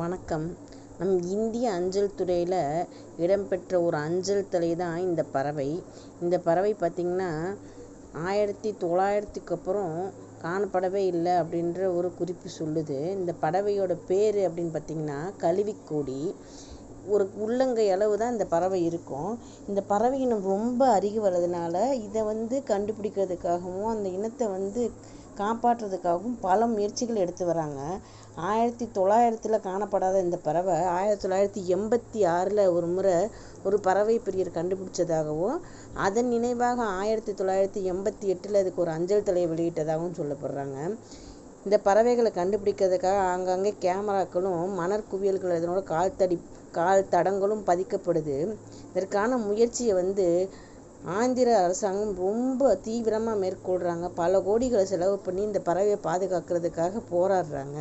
வணக்கம். நம் இந்திய அஞ்சல் துறையில் இடம்பெற்ற ஒரு அஞ்சல் தலை தான் இந்த பறவை. இந்த பறவை பார்த்திங்கன்னா ஆயிரத்தி தொள்ளாயிரத்துக்கு அப்புறம் காணப்படவே இல்லை அப்படின்ற ஒரு குறிப்பு சொல்லுது. இந்த பறவையோட பேர் அப்படின்னு பார்த்திங்கன்னா கழுவிக்கோடி. ஒரு உள்ளங்கை அளவு தான் இந்த பறவை இருக்கும். இந்த பறவை இனம் ரொம்ப அருகி வர்றதுனால இதை வந்து கண்டுபிடிக்கிறதுக்காகவும் அந்த இனத்தை வந்து காப்பாற்றுறதுக்காகவும் பல முயற்சிகள் எடுத்து வராங்க. ஆயிரத்தி தொள்ளாயிரத்தில் காணப்படாத இந்த பறவை ஆயிரத்தி தொள்ளாயிரத்தி எண்பத்தி ஆறில் ஒரு முறை ஒரு பறவை பிரியர் கண்டுபிடிச்சதாகவும் அதன் நினைவாக ஆயிரத்தி தொள்ளாயிரத்தி எண்பத்தி எட்டில் அதுக்கு ஒரு அஞ்சல் தலையை வெளியிட்டதாகவும் சொல்லப்படுறாங்க. இந்த பறவைகளை கண்டுபிடிக்கிறதுக்காக ஆங்காங்கே கேமராக்களும் மணற்குவியல்கள் இதனோட கால் தடி கால் தடங்களும் பதிக்கப்படுது. இதற்கான முயற்சியை வந்து ஆந்திர அரசாங்கம் ரொம்ப தீவிரமாக மேற்கொள்கிறாங்க பல கோடிகளை செலவு பண்ணி இந்த பறவையை பாதுகாக்கிறதுக்காக போராடுறாங்க.